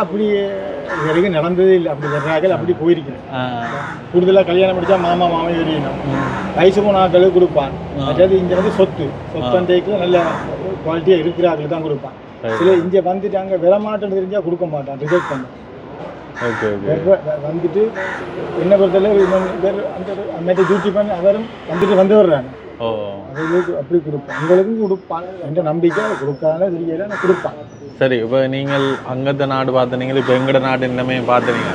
[SPEAKER 2] அப்படி இது வரைக்கும் நடந்ததே இல்லை. அப்படி வர்றாங்க அப்படி போயிருக்கேன்
[SPEAKER 1] ஆ,
[SPEAKER 2] கூடுதலாக கல்யாணம் முடிச்சா மாமா மாமா எறியணும் வயசு போன ஆட்களுக்கு கொடுப்பான். அதாவது இங்கே வந்து சொத்து. சொத்தண்டைக்கு நல்ல குவாலிட்டியாக இருக்கிற ஆட்களுக்கு தான் கொடுப்பான். சில இங்கே வந்துட்டு அங்கே விட மாட்டேன்னு தெரிஞ்சால் கொடுக்க மாட்டான் ரிஜெக்ட் பண்ண.
[SPEAKER 1] Okay okay.
[SPEAKER 2] வெற- வெ- வந்துட்டு என்ன பொறுத்தளவு அந்த அம்மேட்ட டியூட்டி பண்ணி அவரும் வந்துட்டு வந்து வர்றாங்க
[SPEAKER 1] ஓ.
[SPEAKER 2] அவங்களுக்கு அப்படி கொடுப்பான் உங்களுக்கும் கொடுப்பான் என்ற நம்பிக்கை கொடுக்காத தெரியல நான் கொடுப்பான்
[SPEAKER 1] சரி இப்போ நீங்கள் அங்கத்த நாடு பார்த்தனீங்க இப்போ எங்கட நாடு என்னமே பார்த்தனீங்க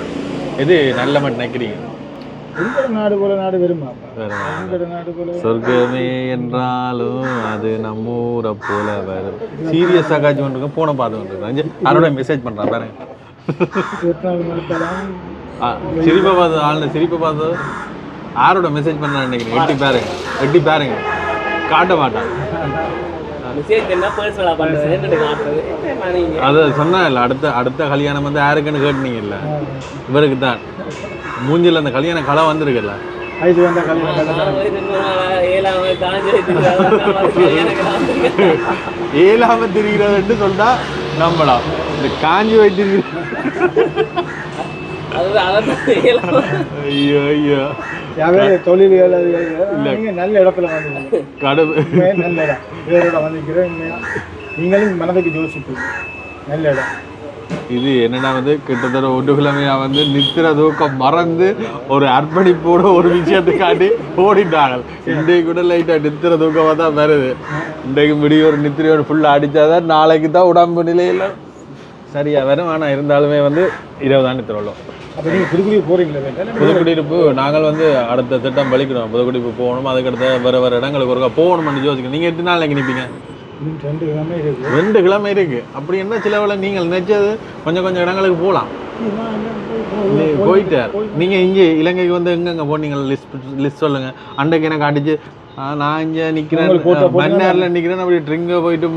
[SPEAKER 1] இது நல்ல மட்டும் நினைக்கிறீங்க
[SPEAKER 2] உங்களோட நாடு போல நாடு வருமா
[SPEAKER 1] வேற
[SPEAKER 2] உங்களோட நாடு போல
[SPEAKER 1] சொர்க்கமே என்றாலும் அது நம்ம ஊரை போல வரும். சீரியஸாக காட்சி பண்ணிருக்கேன் போன பார்த்து வந்துருக்கேன் யாரோட மெசேஜ் பண்ணுறான் பாருங்க. சிரிப்பை பார்த்து ஆளுநர் சிரிப்பை பார்த்து. யாரோட மெசேஜ் பண்ணான்னு நினைக்கிறேன். எட்டி பாருங்க. எட்டி பாருங்க. காட்ட மாட்டான். அதை சொன்னா இல்லை அடுத்த அடுத்த கல்யாணம் வந்து யாருக்குன்னு கேட்டீங்கல்ல இவருக்கு தான் மூஞ்சில அந்த கல்யாண கலை வந்திருக்குல்ல.
[SPEAKER 2] வயசு வந்த
[SPEAKER 3] ஏழாம்
[SPEAKER 1] திரிகிறதுன்னு சொன்னா நம்பலாம் இந்த காஞ்சி வைத்திருக்கிற ஐயோ ஐயோ.
[SPEAKER 2] தொழில்கள். நீங்க நல்ல இடத்துல வந்து
[SPEAKER 1] கடவு.
[SPEAKER 2] நல்ல இடம். வேறோட வந்திருக்கிறேன் நீங்களும் மனதுக்கு யோசிப்பீங்க நல்ல இடம்.
[SPEAKER 1] இது என்னன்னா வந்து கிட்டத்தட்ட கிழமையா வந்து நித்திர தூக்கம் மறந்து ஒரு அர்ப்பணிப்போட ஒரு விஷயத்தை காட்டி ஓடிட்டாங்க இன்றைக்கு கூட லைட்டா நித்திர தூக்கமா தான் வருது. இன்றைக்கு முடிய ஒரு நித்திரையோட ஃபுல்லா அடிச்சாதான் நாளைக்கு தான் உடம்பு நிலையில சரியா வரும். ஆனா இருந்தாலுமே வந்து நித்திர உள்ளோம்
[SPEAKER 2] அப்ப நீங்க புதுக்குடி போறீங்களா வேண்டாம்.
[SPEAKER 1] புதுக்குடியிருப்பு நாங்கள் வந்து அடுத்த திட்டம் பலிக்கணும் புதுக்குடியிருப்பு போகணும். அதுக்கடுத்த வேற வேற இடங்களுக்கு ஒருக்கா போகணும்னு யோசிக்கணும் நீங்க எத்தனை நாள் நினைப்பீங்க
[SPEAKER 2] இன்னும் ரெண்டு கிழமை இருக்கு.
[SPEAKER 1] ரெண்டு கிழமை இருக்கு. அப்படி என்ன சிலவில் நீங்கள் நினைச்சது கொஞ்சம் கொஞ்சம் இடங்களுக்கு போகலாம். போயிட்டார். நீங்க இங்கே இலங்கைக்கு வந்து எங்கெங்க போனீங்க லிஸ்ட் லிஸ்ட் சொல்லுங்க. அன்றைக்கு எனக்கு அடிச்சு நான் இங்கே நிற்கிறேன் மன்னாரில் நிற்கிறேன் அப்படி ட்ரிங்க போயிட்டு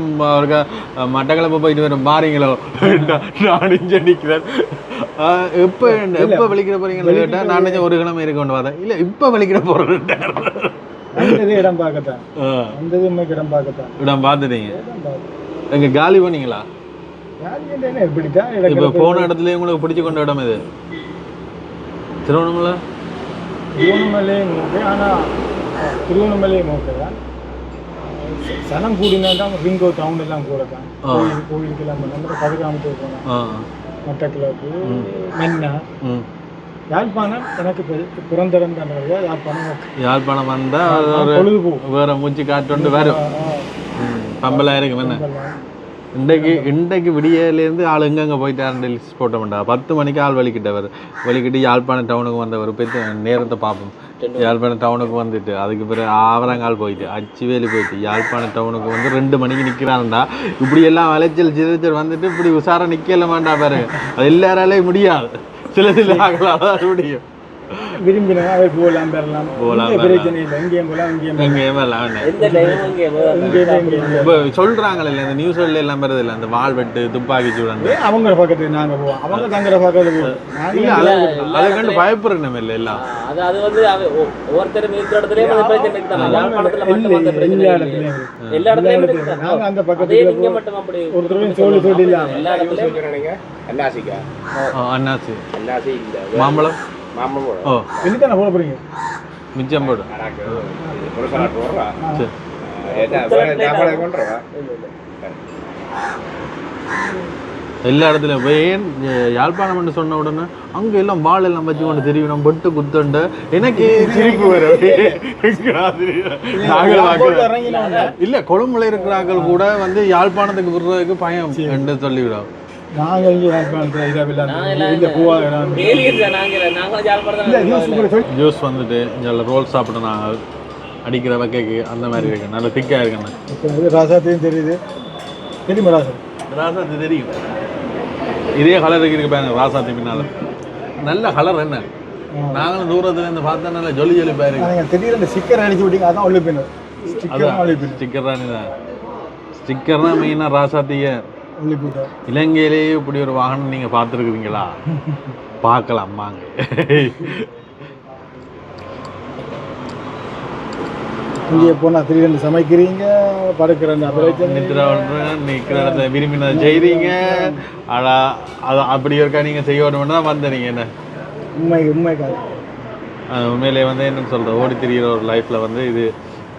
[SPEAKER 1] மட்டக்களப்பு போயிட்டு வரேன் பாருங்களோ. நான் இங்கே நிற்கிறேன் எப்போ எப்போ வெளிக்கிற போறீங்கன்னு கேட்டேன் நான் ஒரு கிழமை இருக்க வரேன் இல்லை இப்போ வெளிக்கிற போகிறேன்
[SPEAKER 2] வந்தது இடம் பார்க்கத்தான். வந்தது உண்மைக்கு இடம் பார்க்கத்தான்.
[SPEAKER 1] இடம் பார்த்துட்டீங்க. எங்க காலி பண்ணீங்களா இப்போ போன இடத்துல உங்களுக்கு பிடிச்ச கொண்ட இடம் இது திருவண்ணாமலை?
[SPEAKER 2] திருவண்ணாமலையும் ஓகே ஆனால் திருவண்ணாமலையும் ஓகே தான் சனம் கூடினா ரிங்கோ டவுன் எல்லாம் கூட தான் கோயில் கோயிலுக்கெல்லாம் போனோம். கதிராமத்துக்கு போனோம்.
[SPEAKER 1] ஆ
[SPEAKER 2] மட்டக்கிழக்கு மென்னா. யாழ்ப்பாணம் எனக்கு பிறந்திடம் தான் யாழ்ப்பாணம்
[SPEAKER 1] யாழ்ப்பாணம் வந்தால்
[SPEAKER 2] பொழுதுபோக்கு.
[SPEAKER 1] வேற மூச்சு காட்டு வரும். ம், பம்பலா இருக்கும் என்ன? இன்றைக்கு இன்றைக்கு விடியலேருந்து ஆள் எங்கெங்கே போயிட்டாருன்னு லிஸ்ட் போட்ட மாட்டா பத்து மணிக்கு ஆள் வலிக்கிட்டவர் வலிக்கிட்டு யாழ்ப்பாணம் டவுனுக்கு வந்தவர். போய் நேரத்தை பார்ப்போம். யாழ்ப்பாணம் டவுனுக்கு வந்துட்டு அதுக்கு பிறகு ஆவரங்கால் போயிட்டு அச்சுவேலி போயிட்டு யாழ்ப்பாணம் டவுனுக்கு வந்து ரெண்டு மணிக்கு நிற்கிறான்டா இப்படி எல்லாம் விளைச்சல் சிதைச்சல் வந்துட்டு இப்படி உஷாராக நிற்கல மாட்டா பாருங்க. அது எல்லாராலையும் முடியாது. சில சில ஆகலாம் முடியும்.
[SPEAKER 2] விரும்பினா அவை போகலாம் பெறலாம்
[SPEAKER 1] போகலாம்,
[SPEAKER 2] இங்கே பிரச்சனை இல்லை. இங்கேயும் போகலாம் இங்கேயும் போகலாம்.
[SPEAKER 1] எங்கேயுமே எல்லாம்
[SPEAKER 2] இங்கேயும்
[SPEAKER 1] இப்போ இந்த நியூஸ்ல வருது இல்லை அந்த வாள் வெட்டு துப்பாக்கி
[SPEAKER 2] ஏன் அவங்க பக்கத்துக்கு நாங்கள் போவோம். அவங்க தங்குற பக்கத்துல போவோம்.
[SPEAKER 1] இல்ல அதை அதை கண்டு பயப்படுறோம் இல்லை எல்லாம்.
[SPEAKER 3] அது அது வந்து அவ- ஒ- ஒவ்வொருத்தரும் இருக்கிற இடத்துலயும் பிரச்சனை
[SPEAKER 2] இருக்கு.
[SPEAKER 3] எல்லா.
[SPEAKER 2] நாங்கள் அந்த பக்கத்துல
[SPEAKER 3] மட்டும் அப்படி
[SPEAKER 2] சொல்லி சொல்லி
[SPEAKER 3] எல்லா
[SPEAKER 4] அன்னாசி இல்ல.
[SPEAKER 1] மாம்பழம்? ஓ.
[SPEAKER 2] போட
[SPEAKER 1] மிச்சம் போடு. சரி. எல்லா இடத்துலயும் ஏன் யாழ்ப்பாணம்னு சொன்ன உடனே அங்க எல்லாம் வாள் எல்லாம் வச்சு கொண்டு தெரியும் பொட்டு குத்துண்டு. எனக்கு சிரிப்பு வரும். இல்ல கொழும்புல இருக்கிறார்கள் கூட வந்து யாழ்ப்பாணத்துக்கு விடுறதுக்கு பயம் என்று சொல்லிவிடும்.
[SPEAKER 2] இங்கே இந்த பூவாக கூட
[SPEAKER 1] ஜூஸ் வந்துட்டு இதில் ரோல் சாப்பிட நாங்கள் அடிக்கிற வகைக்கு அந்த மாதிரி இருக்கு நல்ல திக்காக இருக்குண்ணே
[SPEAKER 2] ராசாத்தையும் தெரியுது தெரியுமா ராசா
[SPEAKER 1] ராசாத்தி தெரியும் இதே கலர் இருக்கு பாருங்க ராசாத்தி பின்னால நல்ல கலர் என்ன நாங்களும் தூரத்துல இருந்து பார்த்தா நல்ல ஜொலி ஜொலி பாருங்க
[SPEAKER 2] நீங்கள் திடீர்னு ஸ்டிக்கர் அடிச்சு விட்டீங்க அதான் ஒழிப்பினர் ஸ்டிக்கர்
[SPEAKER 1] அதான் ஸ்டிக்கர் தான் ஸ்டிக்கர் தான் மெயினாக ராசாத்தியை இலங்கையிலேயே இப்படி ஒரு வாகனம் நீங்க பார்த்துருக்குறீங்களா? பார்க்கலாம் வாங்க.
[SPEAKER 2] இங்கே போனால் திடீர்னு சமைக்கிறீங்க
[SPEAKER 1] நித்திர நிற்கிற இடத்துல விரும்பினதை செய்றீங்க ஆனா அது அப்படி இருக்கா நீங்க செய்யணும்னு தான் வந்தீங்க என்ன?
[SPEAKER 2] உண்மை உண்மை
[SPEAKER 1] அது உண்மையிலே வந்து என்னன்னு சொல்ற ஓடி திரிகிற ஒரு லைஃப்ல வந்து இது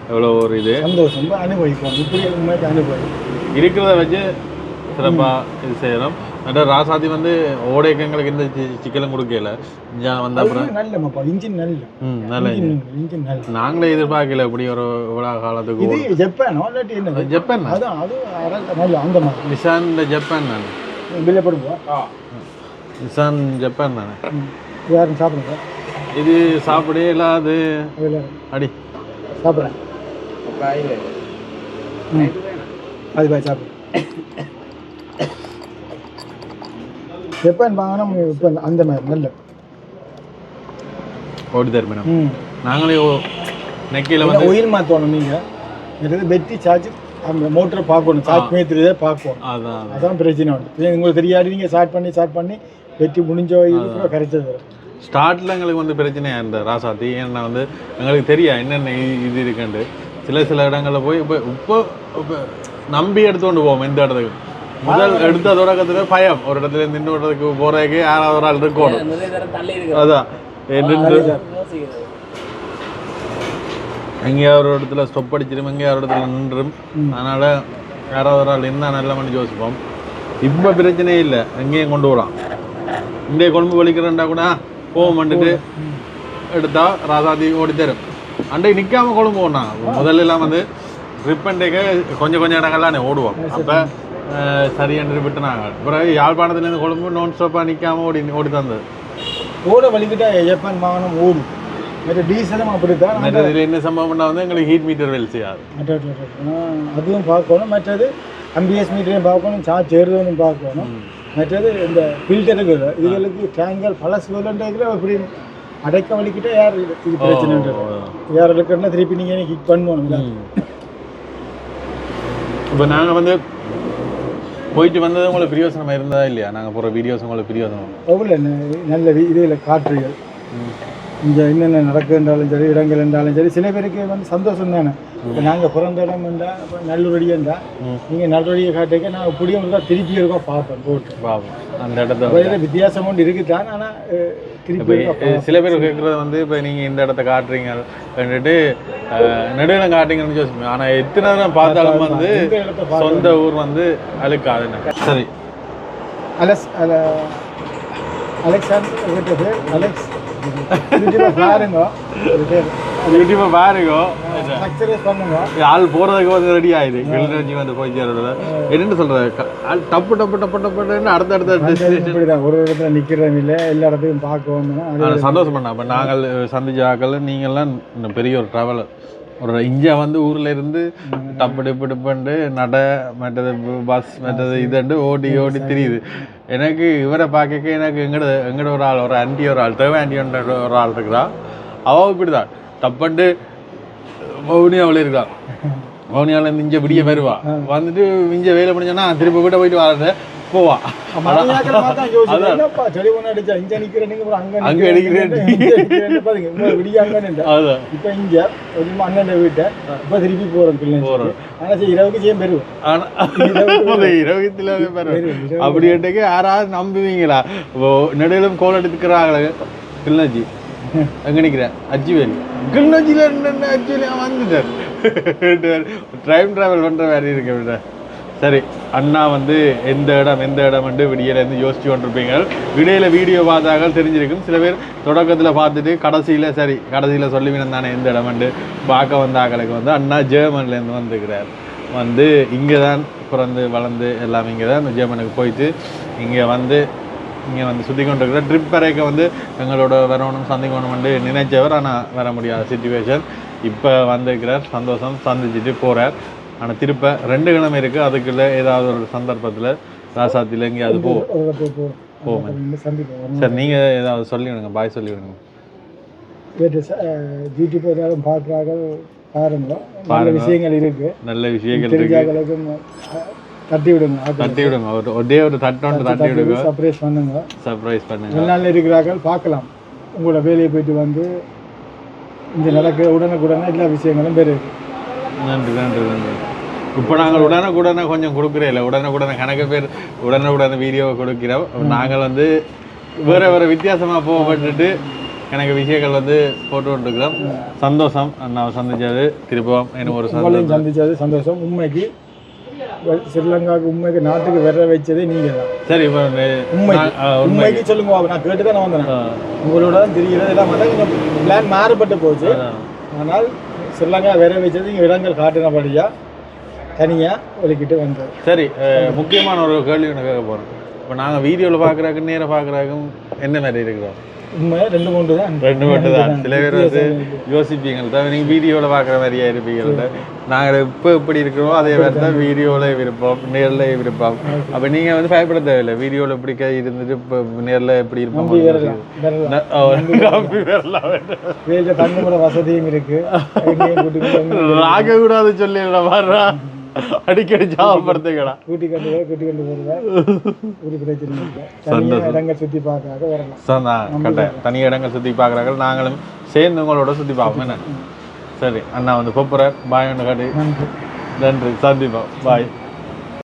[SPEAKER 1] எவ்வளோ ஒரு இது.
[SPEAKER 2] சந்தோஷம் அனுபவிப்போம். இப்படி உண்மைக்கு அனுபவி
[SPEAKER 1] இருக்கிறத வச்சு சிறப்பா இது செய்யறோம் அட ராசாதி வந்து ஓடைக்கு எங்களுக்கு இந்த சி- சிக்கலும் கொடுக்கல. வந்த அப்புறம்
[SPEAKER 2] நல்ல மாப்பா. இன்ஜின் நல்ல.
[SPEAKER 1] ம் நல்ல.
[SPEAKER 2] இன்ஜின் நல்ல
[SPEAKER 1] நாங்களே எதிர்பார்க்கல இப்படி ஒரு இவ்வளோ காலத்துக்கு
[SPEAKER 2] இது. ஜப்பானோ என்ன?
[SPEAKER 1] ஜப்பான்
[SPEAKER 2] அதான் அது நல்ல அந்த மாதிரி.
[SPEAKER 1] நிசான் ஜப்பான் தானே.
[SPEAKER 2] பில்லை போடுவா
[SPEAKER 1] நிசான் ஜப்பான் தானே.
[SPEAKER 2] யாரும் சாப்பிடுங்க
[SPEAKER 1] இது சாப்பிடே இல்லாது. அடி.
[SPEAKER 2] சாப்பிட்றேன் ம். அது பாய் சாப்பிடு. ஜப்பான் வாங்கினா இப்போ அந்த மாதிரி நல்ல.
[SPEAKER 1] ஓடி தருமினம்
[SPEAKER 2] ம்.
[SPEAKER 1] நாங்களே நெக்கியில் வந்து
[SPEAKER 2] ஒயில் மாற்றணும் நீங்கள் இது வெட்டி சார்ஜ் அந்த மோட்டரை பார்க்கணும் சார்ஜ் பண்ணி தெரியுதே பார்க்கணும்
[SPEAKER 1] அதான் அதான்.
[SPEAKER 2] பிரச்சனை உண்டு. உங்களுக்கு தெரியாது நீங்கள் ஸ்டார்ட் பண்ணி ஸ்டார்ட் பண்ணி வெட்டி முடிஞ்ச இது கரைச்சது.
[SPEAKER 1] ஸ்டார்ட்ல எங்களுக்கு வந்து பிரச்சனையா இந்த ராசாத்தி. ஏன்னா வந்து எங்களுக்கு தெரியா என்னென்ன இது இருக்குண்டு சில சில இடங்கள்ல போய் இப்போ இப்போ இப்போ நம்பி எடுத்துக்கொண்டு போவோம் எந்த இடத்துக்கு முதல் எடுத்த தொடக்கத்துல பயம். ஒரு இடத்துல இன்னொரு இடத்துக்கு போறதுக்கு யாராவது ஒரு ஆள் இருக்கணும். அதான். எங்கேயாவது ஒரு இடத்துல ஸ்டொப் அடிச்சிடும் எங்கேயாவது ஒரு இடத்துல நின்றும். அதனால யாராவது ஒரு ஆள் என்ன நல்ல மணி யோசிப்போம். இப்போ பிரச்சனையே இல்லை. எங்கேயும் கொண்டு போகலாம் இந்திய கொழும்பு வலிக்கிறேன்டா கூட போவோம் வந்துட்டு எடுத்தா ராசாதி ஓடி தரும். அன்றைக்கு நிற்காம கொழும்பு போனாங்க முதல்ல எல்லாம் வந்து ட்ரிப் அண்டேக்க கொஞ்சம் கொஞ்சம் இடங்கள்லாம் ஓடுவோம். அப்போ சரியான விட்டுனாங்க பிறகு யாழ்ப்பாணத்துலேருந்து கொழும்பு நான் ஸ்டாப்பாக நிற்காம ஓடி ஓடி தந்தது
[SPEAKER 2] ஓட வலிக்கிட்டா ஜப்பான் வாகனம் ஓடும் மற்ற டீசலும் அப்படித்தான்
[SPEAKER 1] மற்ற இதில் என்ன சம்பவம்னா வந்து எங்களுக்கு ஹீட் மீட்டர் வேலை செய்யாது
[SPEAKER 2] அதுவும் பார்க்கணும் மற்றது அம்பிஎஸ் மீட்டரையும் பார்க்கணும் சார்ஜ் ஏறுதலும் பார்க்கணும் மற்றது இந்த ஃபில்டருக்கு இதுகளுக்கு டேங்கர் பழசு விலன்றதுல அப்படி அடைக்க வலிக்கிட்டே யார் இது பிரச்சனைன்றது யார் இருக்குன்னா திருப்பி நீங்கள் கிக் பண்ணணும்
[SPEAKER 1] இப்போ நாங்கள் வந்து போயிட்டு வந்தது உங்களுக்கு பிரியோசனம் இருந்ததா இல்லையா? நாங்கள் போகிற வீடியோஸ் உங்களுக்கு பிரியோசனம்
[SPEAKER 2] எவ்வளோ நல்ல இதில் காற்றுகள். இங்கே என்னென்ன நடக்குன்றாலும் சரி இடங்கள் என்றாலும் சரி சில பேருக்கு வந்து சந்தோஷம் தானே. இப்போ நாங்கள் பிறந்த இடம் இருந்தால் இப்போ நல்லூரடியண்டா நீங்கள் நல்லூரடியை காட்டுக்க நான் இப்படியும் இருந்தால் திருப்பி இருக்கோம் பார்ப்பேன் போட்டு.
[SPEAKER 1] பாவம் அந்த இடத்த
[SPEAKER 2] அப்ப இதுல வித்தியாசம் ஒன்று இருக்குதான் ஆனால்
[SPEAKER 1] இப்போ
[SPEAKER 2] திருப்பி
[SPEAKER 1] சில பேர் கேட்குறது வந்து இப்போ நீங்கள் இந்த இடத்த காட்டுறீங்க வந்துட்டு நடுவில் காட்டுறீங்கன்னு யோசிப்பேன். ஆனால் எத்தனை நேரம் பார்த்தாலும் வந்து சொந்த ஊர் வந்து அழுக்காதுன்னு. சரி.
[SPEAKER 2] அலெக்ஸ் அல அலெக்சாண்டர் அலெக்ஸ். பாருங்க.
[SPEAKER 1] யூடியூப்பை பாருங்க. ஆள் போகிறதுக்கு வந்து ரெடி ஆயிடுது கிளிநொச்சி வந்து போய் சேர்றது என்னென்னு சொல்கிறது டப்பு டப்பு டப்பு டப்புன்னு அடுத்த அடுத்த டெஸ்டினேஷன்
[SPEAKER 2] ஒரு இடத்துல நிக்கிறதும் இல்லை எல்லா இடத்தையும் பார்க்க வந்தோம்னா
[SPEAKER 1] சந்தோஷம் பண்ண அப்போ நாங்கள் சந்திச்ச ஆக்கள் நீங்கள்லாம் பெரிய ஒரு ட்ராவலர் ஒரு இங்கே வந்து ஊரில் இருந்து டப்பு டிப்பு டிப்புண்டு நட மற்றது பஸ் மற்றது இதுண்டு ஓடி ஓடி தெரியுது. எனக்கு இவரை பார்க்க எனக்கு எங்கட எங்கட ஒரு ஆள் ஒரு ஆண்டி ஒரு ஆள் தேவை ஆண்டின்ற ஒரு ஆள் இருக்கிறா அவள் இப்படி தான் டப்பண்டு மௌனியாவில் இருக்கா மௌனியாவில் இங்கே விடிய வருவா. வந்துட்டு இங்கே வேலை முடிஞ்சோன்னா திருப்பி வீட்டை போயிட்டு வரது போவா.
[SPEAKER 2] அங்க இப்ப இங்க அண்ணன் வீட்டை இப்ப திருப்பி போறோம்.
[SPEAKER 1] போறோம்.
[SPEAKER 2] ஆனா இரவுக்கு செய்ய பெறுவோம்.
[SPEAKER 1] இருபத்துல அப்படி கேட்டக்கு யாராவது நம்புவீங்களா? நடுவிலும் கோல் எடுத்துக்கிறாங்களே கிளிநொச்சி எங்க நிக்கிறேன். அச்சுவேலி கிளிநொச்சியில என்ன வந்துட்டார்? டைம் டிராவல் பண்ணுற மாதிரி இருக்க விட சரி அண்ணா வந்து எந்த இடம் எந்த இடம் வந்து விடியலேருந்து யோசிச்சு கொண்டிருப்பீங்க. இடையில வீடியோ பார்த்தாங்க தெரிஞ்சிருக்கும். சில பேர் தொடக்கத்தில் பார்த்துட்டு கடைசியில் சரி கடைசியில் சொல்லி தானே எந்த இடம் வந்து பார்க்க வந்த ஆக்களுக்கு வந்து அண்ணா ஜெர்மன்லேருந்து வந்துக்கிறார் வந்து இங்கே தான் பிறந்து வளர்ந்து எல்லாம் இங்கே தான் ஜெர்மனுக்கு போயிட்டு இங்கே வந்து இங்கே வந்து சுற்றி கொண்டிருக்கிற ட்ரிப் வரைக்க வந்து எங்களோட வரணும் சந்திக்கணும் வந்து நினைச்சவர் ஆனால் வர முடியாத சுச்சுவேஷன் இப்போ வந்திருக்கிறார் சந்தோஷம் சந்திச்சுட்டு போகிறார் ஆனால் திருப்ப ரெண்டு கிழமை இருக்குது அதுக்குள்ள ஏதாவது ஒரு சந்தர்ப்பத்தில் ராசாத்தியில் எங்கேயாவது போ.
[SPEAKER 2] சந்திப்போம்.
[SPEAKER 1] சரி நீங்கள் ஏதாவது சொல்லி விடுங்க பாய் சொல்லி விடுங்க.
[SPEAKER 2] கேட்டு யூடியூப் ஏதாவது பார்க்குறாங்க பாருங்க. நல்ல. விஷயங்கள் இருக்கு.
[SPEAKER 1] நல்ல விஷயங்கள் இருக்கு.
[SPEAKER 2] தெரிஞ்சாக்களுக்கும் அஹ், தட்டி விடுங்க
[SPEAKER 1] தட்டி விடுங்க ஒரு ஒரே ஒரு தட்டோண்டு தட்டி விடுங்க
[SPEAKER 2] சர்ப்ரைஸ் பண்ணுங்க.
[SPEAKER 1] சர்ப்ரைஸ் பண்ணுங்க.
[SPEAKER 2] வெளிநாட்டில் இருக்கிறார்கள் பார்க்கலாம். உங்களோட வேலையை போயிட்டு வந்து இந்த நடக்கிற உடனுக்குடனே எல்லா விஷயங்களும் பெரு
[SPEAKER 1] நன்றி நன்றி நன்றி. இப்போ நாங்கள் உடனுக்குடனே கொஞ்சம் கொடுக்குறே இல்லை. உடனுக்குடனே கணக்கு பேர் உடனுக்குடனே வீடியோவை கொடுக்கிறோம். நாங்கள் வந்து வேற வேற வித்தியாசமாக போகப்பட்டுட்டு எனக்கு விஷயங்கள் வந்து போட்டு கொண்டிருக்கிறோம். சந்தோஷம். நான் சந்திச்சது திருப்பம் எனக்கு ஒரு சந்தோஷம்.
[SPEAKER 2] சந்திச்சது சந்தோஷம். உண்மைக்கு ஸ்ரீலங்காவுக்கு உண்மைக்கு நாட்டுக்கு வர வச்சதே நீங்க தான்
[SPEAKER 1] சரி இப்போ
[SPEAKER 2] உண்மை உண்மைக்கு. சொல்லுங்க பாப்போம். நான் கேட்டு தான் நான் வந்தேன். உங்களோட தான் தெரியல எல்லாம் வந்து பிளான் மாறுபட்டு போச்சு.
[SPEAKER 1] அதான்.
[SPEAKER 2] ஆனால் ஸ்ரீலங்கா வர வச்சது இங்கே இடங்கள் காட்டினபடியா தனியாக ஒலிக்கிட்டு வந்தது
[SPEAKER 1] சரி முக்கியமான ஒரு கேள்வி ஒன்று கேட்க போகிறோம் இப்போ நாங்கள் வீடியோவில் பார்க்குறாக்கும் நேராக பார்க்குறாக்கும் என்ன மாதிரி இருக்கிறோம்?
[SPEAKER 2] உண்மை ரெண்டு மூன்று தான்.
[SPEAKER 1] ரெண்டு மட்டும் தான். சில பேர் வந்து யோசிப்பீங்க. தவிர நீங்கள் வீடியோவில் பார்க்குற மாதிரியா இருப்பீங்கள்ட்ட நாங்கள் இப்போ எப்படி இருக்கிறோமோ அதே மாதிரி தான் வீடியோவில் விருப்பம் நேரில் விருப்பம் அப்போ நீங்கள் வந்து பயப்பட தேவையில்லை. வீடியோவில் இப்படி கை இருந்துட்டு இப்போ நேரில் எப்படி இருப்போம்
[SPEAKER 2] தங்குமுறை வசதியும் இருக்கு.
[SPEAKER 1] ராக கூடாது சொல்லிடுற வர்றா அடிக்கடி ஜாபப்படுத்துக்கடா
[SPEAKER 2] கூட்டி கொண்டு போய் கூட்டி கொண்டு வருவேன் ஒரு பிரச்சனை இடங்கள் சுற்றி பார்க்காத வரலாம்.
[SPEAKER 1] தனி. இடங்கள் சுற்றி பார்க்குறாங்க நாங்களும் சேர்ந்து உங்களோட சுற்றி பார்ப்போம். என்ன? சரி அண்ணா வந்து கூப்பிட்றார். பாய் ஒன்று காட்டி.
[SPEAKER 2] நன்றி.
[SPEAKER 1] நன்றி. சந்திப்போம். பாய்.